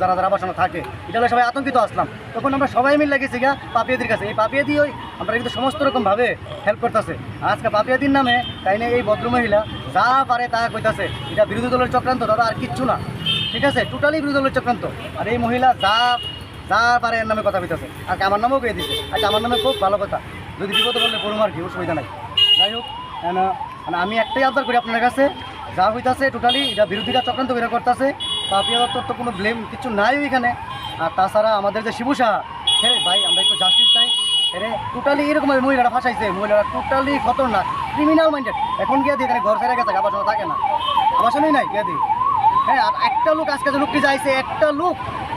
যারা যারা আবাসনে থাকে, এটা হলে সবাই আতঙ্কিত আসলাম। তখন আমরা সবাই মিলে গেছি গা পাপিয়াদির কাছে। এই পাপিয়াদি ওই আমরা কিন্তু সমস্ত রকমভাবে হেল্প করতেছে। আজকে পাপিয়াদির নামে তাই না এই ভদ্রমহিলা যা পারে তা কইতাছে। এটা বিরোধী দলের চক্রান্ত, দাদা, আর কিচ্ছু না। ঠিক আছে? টোটালি বিরোধী দলের চক্রান্ত। আর এই মহিলা যা যা পারে এর নামে কথা কইতাছে। আর আমার নামেও কয়ে দিচ্ছে আচ্ছা আমার নামে খুব ভালো কথা। যদি বিপদে বললে পড়ুম আর কি, অসুবিধা নাই। যাই হোক আমি একটাই আবদার করি আপনার কাছে। যা হইতাছে টোটালি এটা বিরোধীরা চক্রান্ত বের করতেছে। পাপিয়া দত্তর তো কোনো ব্লেম কিছু নাই এখানে আর তাছাড়া আমাদের যে শিবু সাহা হ্যাঁ ভাই, আমরা একটু জাস্টিস চাই। এরে টোটালি এরকম মহিলারা ফাঁসাইছে। মহিলারা টোটালি খতরনাক ক্রিমিনাল মাইন্ডেড এখন গিয়ে দিয়ে এখানে ঘর ছেড়ে গেছে আবার থাকে না। আবাসনেই নাই, গিয়ে দিই হ্যাঁ আর একটা লোক আজকে যে লোকটি যাইছে, একটা লোক,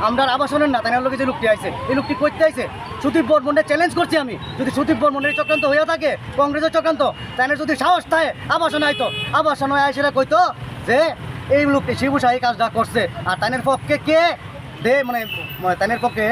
আমরা আবাসনের না তাই লোকে যে লোকটি আইছে, এই লোকটি করতে আইছে, সুদীপ বর্মনের চ্যালেঞ্জ করছি আমি। যদি সুদীপ বর্মনের চক্রান্ত হইয়া থাকে, কংগ্রেসের চক্রান্ত তাই যদি সাহস থাকে আবাসন আইতো আবাসন হয়ে আইসে কইতো যে এই লোকটি শিবু শাহী কাজটা করছে। আর তাইনের পক্ষে কে? দে মানে মানে তাইনের পক্ষে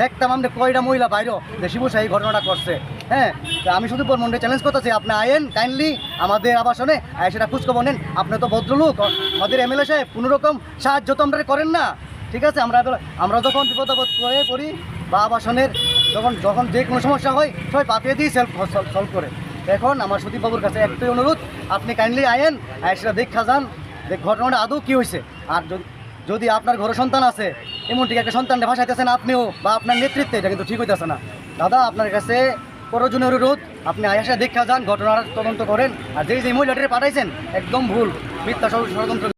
দেখতাম আমরা কয়টা মহিলা বাইরে যে শিবু শাহী ঘটনাটা করছে। হ্যাঁ আমি শুধু বর্মনকে চ্যালেঞ্জ করতেছি, আপনি আয়েন কাইন্ডলি আমাদের আবাসনে, আয় সেটা খোঁজখবর নেন। আপনি তো ভদ্রলোক, আমাদের এমএলএ সাহেব, কোনো রকম সাহায্য তো আমরা করেন না। ঠিক আছে, আমরা আমরা যখন বিপদ আপদ করে পড়ি, বা আবাসনের, যখন যখন যে কোনো সমস্যা হয়, সবাই পাপিয়ে দিয়ে সেলফ সলভ করে। এখন আমার সতীবাবুর কাছে একটাই অনুরোধ, আপনি কাইন্ডলি আয়েন, আয় সেটা দেখা যান। যে ঘটনাটা আদৌ কি হয়েছে? আর যদি আপনার ঘরে সন্তান আছে এমনটি একটা সন্তানটা ভাসাইতেছেন আপনিও বা আপনার নেতৃত্বে, এটা কিন্তু ঠিক হইতেছে না। দাদা, আপনার কাছে প্রয়োজনীয় অনুরোধ, আপনি আয়াসা দেখা যান, ঘটনার তদন্ত করেন, আর যেই যে মহিলাটি পাঠাইছেন, একদম ভুল। মিথ্যা ষড়যন্ত্র